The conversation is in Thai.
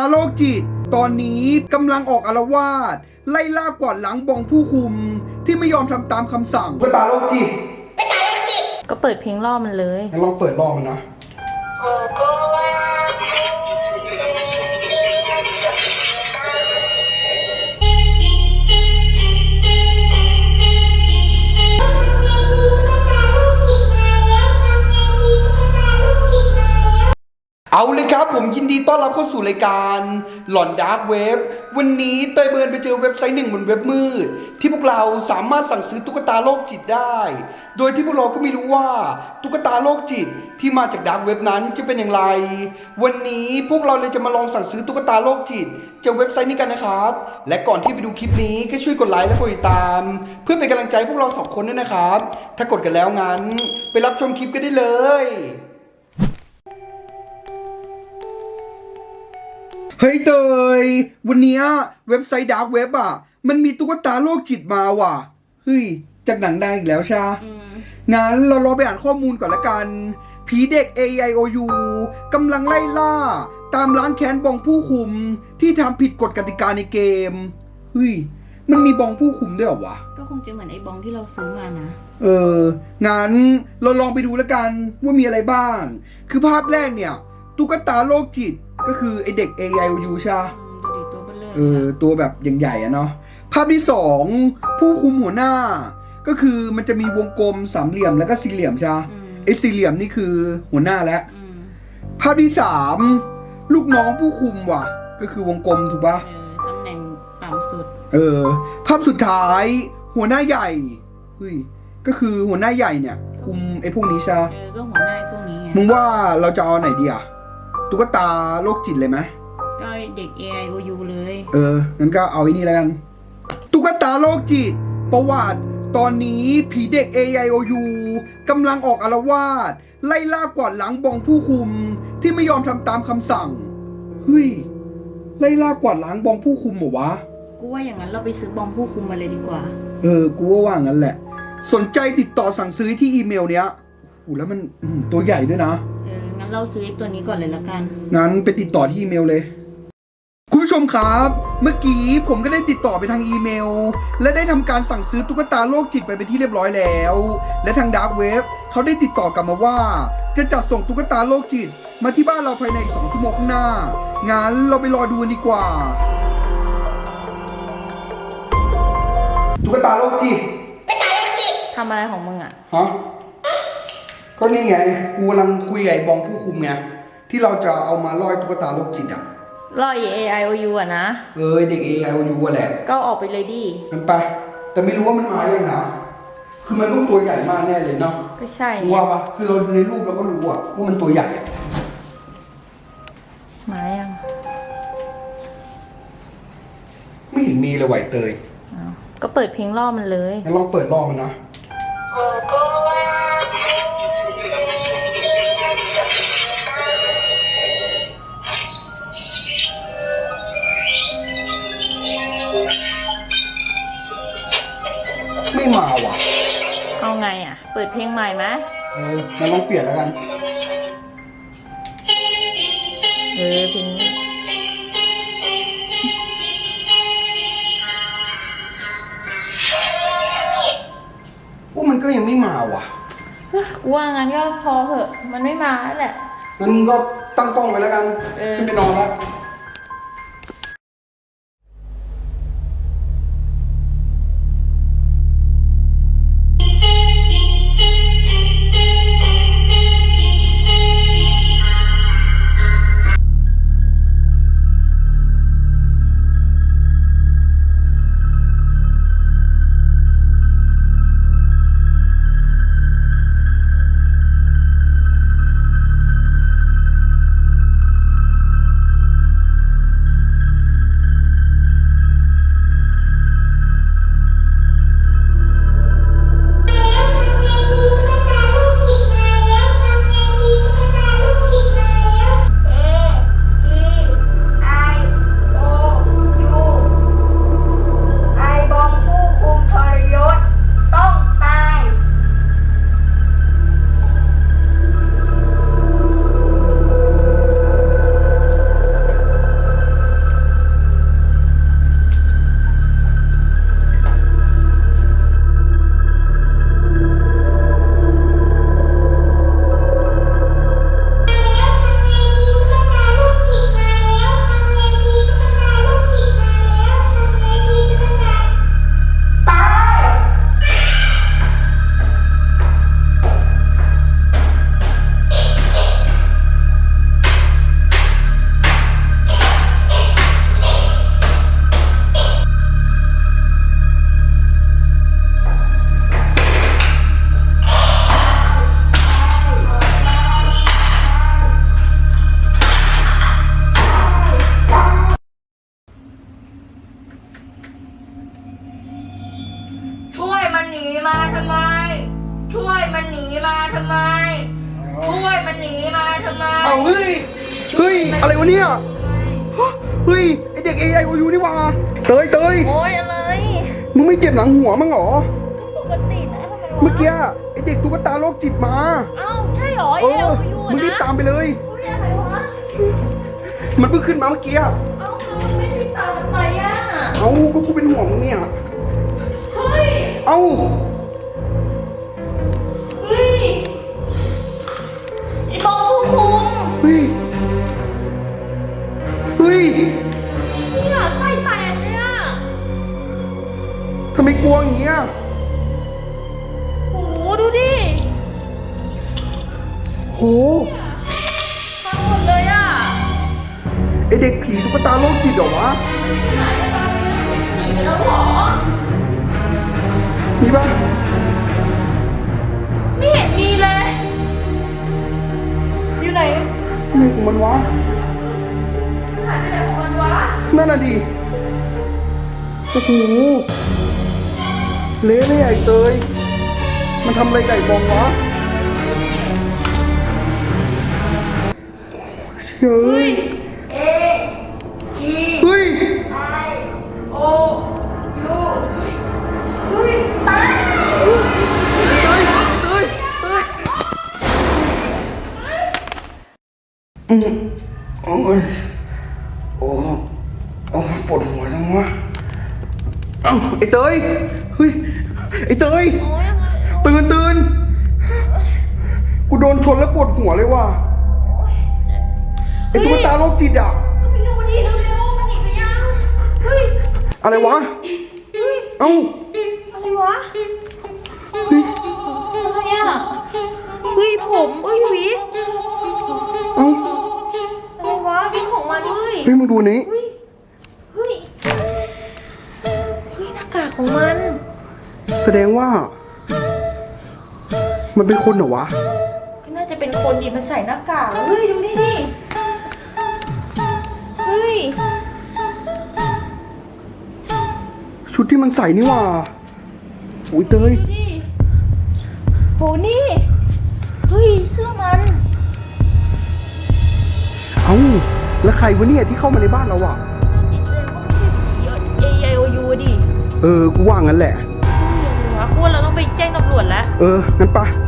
าโรคจิต ตอนนี้กำลังออกอารวาสไล่ล่ากวาดหลังบองผู้คุม ที่ไม่ยอมทำตามคำสั่งตุ๊กตาโรคจิตก็เปิดเพลงล่อมันเลย งั้นลองเปิดรอบมันนะ เอาเลยครับผมยินดีต้อนรับเข้าสู่รายการหลอนดาร์กเว็บวันนี้เตยเบิร์นไปเจอเว็บไซต์หนึ่งบนเว็บมืด ที่พวกเราสามารถสั่งซื้อตุ๊กตาโรคจิตได้ โดยที่พวกเราก็ไม่รู้ว่าตุ๊กตาโรคจิตที่มาจากดาร์กเว็บนั้นจะเป็นอย่างไร วันนี้พวกเราเลยจะมาลองสั่งซื้อตุ๊กตาโรคจิตจากเว็บไซต์นี้กันนะครับ และก่อนที่ไปดูคลิปนี้ก็ช่วยกดไลค์และกดติดตาม เพื่อเป็นกำลังใจพวกเราสองคนด้วยนะครับ ถ้ากดกันแล้วงั้น ไปรับชมคลิปกันได้เลย เฮ้ยเตย วันเนี้ยเว็บไซต์ดาร์กเว็บอะ มันมีตุ๊กตาโรคจิตมาว่ะ เฮ้ย จากหนังดังอีกแล้วชางั้นเรารอไปอ่านข้อมูลก่อนละกัน ผีเด็ก A I O U กำลังไล่ล่า ตามล้างแค้นบองผู้คุมที่ทำผิดกฎกติกาในเกม เฮ้ย มันมีบองผู้คุมด้วยเหรอวะ ก็คงจะเหมือนไอ้บองที่เราซื้อมานะ เออ งั้นเราลองไปดูแล้วกันว่ามีอะไรบ้าง คือภาพแรกเนี่ย ตุ๊กตาโรคจิต ก็คือไอเด็ก A I O U ใช่ปะดูดิตัวเบลเลอร์เออ ตัวแบบใหญ่ๆอะเนาะ ภาพที่สองผู้คุมหัวหน้า ก็คือมันจะมีวงกลมสามเหลี่ยมแล้วก็สี่เหลี่ยมใช่ปะอืมไอ้สี่เหลี่ยมนี่คือหัวหน้าแล้วอืมภาพที่สามลูกน้องผู้คุมว่ะ ก็คือวงกลมถูกปะเออตำแหน่งต่ำสุด เออ ภาพสุดท้าย หัวหน้าใหญ่เฮ้ยก็คือหัวหน้าใหญ่เนี่ย คุมไอ้พวกนี้ใช่ปะเออก็หัวหน้าพวกนี้ไง มึงว่าเราจะเอาไหนดีอะ ตุ๊กตาโรคจิตเลยไหมก็ไอ้เด็ก A I O U เลย เอองั้นก็เอาไอ้นี่แล้วกัน ตุ๊กตาโรคจิต ประวัติ ตอนนี้ผีเด็ก A I O U กำลังออกอารวาสไล่ล่ากวาดหลังบองผู้คุม ที่ไม่ยอมทำตามคำสั่งเฮ้ยไล่ล่ากวาดหลังบองผู้คุมเหรอวะ กูว่าอย่างนั้นเราไปซื้อบองผู้คุมมาเลยดีกว่า เออ กูว่าว่างั้นแหละ สนใจติดต่อสั่งซื้อที่อีเมลเนี้ยโหแล้วมันอื้อหือตัวใหญ่ด้วยนะเอองั้ นเราซื้อไอ้ตัวนี้ก่อนเลยละกัน งั้นไปติดต่อที่อีเมลเลย คุณผู้ชมครับ เมื่อกี้ผมก็ได้ติดต่อไปทางอีเมล และได้ทำการสั่งซื้อตุ๊กตาโรคจิตไปเป็นที่เรียบร้อยแล้ว และทางดาร์กเว็บเขาได้ติดต่อกลับมาว่า จะจัดส่งตุ๊กตาโรคจิต มาที่บ้านเราภายในอีกสองชั่วโมงข้างหน้า งั้นเราไปรอดูกันดีกว่า ตุ๊กตาโรคจิต ทำอะไรของมึงอะ ฮะ ก็นี่ไงกูกำลังคุยกับไอ้บองผู้คุมไงที่เราจะเอามาล่อไอ้ตุ๊กตาโรคจิตอะรอ A I O U อะนะ เออเด็กเอไอโอยูแหละก็ออกไปเลยดิ มันไปแต่ไม่รู้ว่ามันมายังนะคือมันต้องตัวใหญ่มากแน่เลยเนาะก็ใช่มึงว่าปะคือเราดูในรูปเราก็รู้อะว่ามันตัวใหญ่อะมายังไม่เห็นมีเลยไหวเตยอ้าวก็เปิดเพลงล่อมันเลยงั้นลองเปิดรอบมันนะ ไม่มาว่ะ เอาไงอะ เปิดเพลงใหม่ไหมเอองั้นลองเปลี่ยนแล้วกัน เออเพลงนี้ว่ามันก็ยังไม่มาว่ะกูว่างั้นก็พอเหอะ มันไม่มาแล้วแหละ งั้นมึงก็ตั้งกล้องไปแล้วกันเออ ขึ้นไปนอนแล้ว ทำไม ช่วยมันหนีมาทำไม ช่วยมันหนีมาทำไม เอาเฮ้ย เฮ้ย อะไรวะเนี่ย เฮ้ย ไอเด็ก AI โอยูนี่หว่าเตยเตยโอ้ยอะไร มึงไม่เจ็บหลังหัวมั้งเหรอ ปกตินะทำไมวะเมื่อกี้ไอเด็กตุ๊กตาโรคจิตมา เอ้าใช่เหรอเอเออ ลอยู่มึงรีบนะตามไปเลยเฮ้ยอะไรวะ มันเพิ่งขึ้นมาเมื่อกี้อะเอ้าเราไม่ได้ตามมันไปอะ เอ้าก็กูเป็นห่วงมึงเนี่ยเฮ้ย เอ้า เฮ้ยไอ้บอลผู้คุมเฮ้ย เฮ้ยเนี่ยไส้แตกเลยอะทำไมกลัวอย่างเงี้ย โหดูดิโหพังหมดเลยอะไอเด็กผีตุ๊กตาโรคจิตเหรอวะ หายไปบ้างหนีไปแล้วเหรอ มีปะไม่เห็นมีเลย อยู่ไหนไหนของมันวะหายไปไหนของมันวะนั่นน่ะดิโอ้โหเละเลยไอ้เตย มันทำอะไรไก่บองวะเฮ้ย อืมโอ้ยโอ้โอ้ปวดหัวจังวะเอ้าไอ้เตยเฮ้ยไอ้เตยโอ้ยอะไรตื่นตื่นกูโดนชนแล้วปวดหัวเลยว่ะไอ้ตุ๊กตาโรคจิตอะก็ไปดูดิเร็วๆมันหนีไปยังเฮ้ยอะไรวะเฮ้ยเอ้าอะไรวะอะไรอะเฮ้ยผมเฮ้ยวิกเอ้า มันเฮ้ยเฮ้ยมึงดูนี้ เฮ้ย เฮ้ย เฮ้ยหน้ากากของมัน แสดงว่า มันเป็นคนเหรอวะ ก็น่าจะเป็นคนดีมันใส่หน้ากากแล้วเฮ้ย ดูนี่ดิ เฮ้ย ชุดที่มันใส่นี่ว่ะอุ้ยเตย ดูดิโหนี่ เฮ้ย เสื้อมัน เอ้า แล้วใครวะเนี่ยที่เข้ามาในบ้านเราอะดิแสดงว่าไม่ใช่ผี A I O U ดิเออกูว่างั้นแหละเฮ้ยอะไรวะควรเราต้องไปแจ้งตำรวจแล้ว เอองั้นปะเ